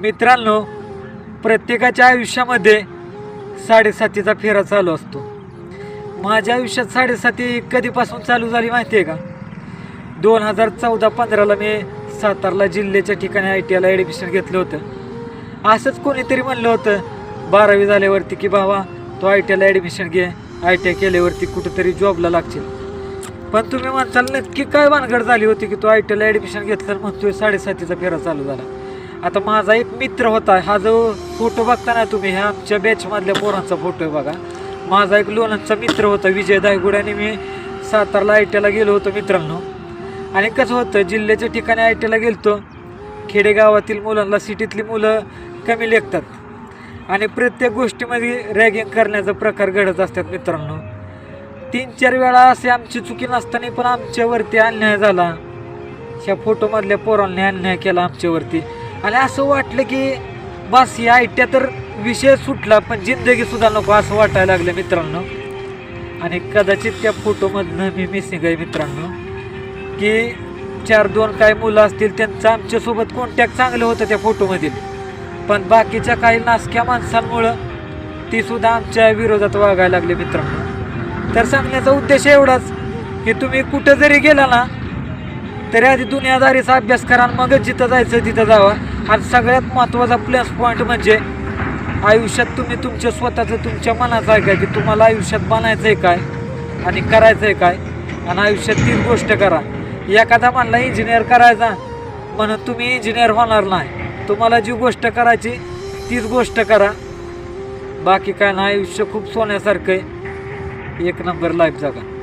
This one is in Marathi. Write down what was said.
मित्रांनो प्रत्येकाच्या आयुष्यामध्ये साडेसातीचा फेरा चालू असतो. माझ्या आयुष्यात साडेसाती कधीपासून चालू झाली माहिती आहे का? दोन हजार चौदा पंधराला मी सातारला जिल्ह्याच्या ठिकाणी आय टी आयला ॲडमिशन घेतलं होतं. असंच कोणीतरी म्हणलं होतं बारावी झाल्यावरती की बाबा तो आय टी आयला ॲडमिशन घे आय टी आय केल्यावरती कुठंतरी जॉबला लागतील पण तुम्ही म्हणताल नक्की काय भानगड झाली होती की तो आय टी आयला ॲडमिशन घेतलं म्हणतोय साडेसातीचा फेरा चालू झाला? आता माझा एक मित्र होता हा जो फोटो बघता ना तुम्ही ह्या आमच्या बॅचमधल्या पोरांचा फोटो आहे बघा. माझा एक लोणांचा मित्र होता विजय दायगुड आणि मी सातारला आय टी आयला गेलो होतो मित्रांनो. आणि कसं होतं जिल्ह्याच्या ठिकाणी आय टीला गेलतो. खेडेगावातील मुलांना सिटीतली मुलं कमी लेखतात. आणि प्रत्येक गोष्टीमध्ये रॅगिंग करण्याचा प्रकार घडत असतात मित्रांनो. तीन चार वेळा असे आमची चुकी नसताना पण आमच्यावरती अन्याय झाला. ह्या फोटोमधल्या पोरांनी अन्याय केला आमच्यावरती. आणि असं वाटलं की बस या आयट्या तर विषय सुटला पण जिंदगी सुद्धा नको असं वाटायला लागलं मित्रांनो. आणि कदाचित त्या फोटोमधनं मी मिसिंग आहे मित्रांनो. की चार दोन काय मुलं असतील त्यांचं आमच्यासोबत कॉन्टॅक्ट चांगलं होतं त्या फोटोमधील. पण बाकीच्या काही नासक्या माणसांमुळं ती सुद्धा आमच्या विरोधात वागायला लागले मित्रांनो. तर सांगण्याचा उद्देश एवढाच की तुम्ही कुठं जरी गेला ना तरी आधी दुनियादारीचा अभ्यास करा आणि मगच जिथं जायचं तिथं जावा. आणि सगळ्यात महत्त्वाचा प्लस पॉईंट म्हणजे आयुष्यात तुम्ही तुमच्या स्वतःचं तुमच्या मनाचं आहे काय की तुम्हाला आयुष्यात बनायचं आहे काय आणि करायचं आहे काय? आणि आयुष्यात तीच गोष्ट करा. एखादा म्हणला इंजिनियर करायचा. म्हणून तुम्ही इंजिनियर होणार नाही. तुम्हाला जी गोष्ट करायची तीच गोष्ट करा. बाकी काय ना आयुष्य खूप सोन्यासारखं आहे. एक नंबर लाईफ जगा.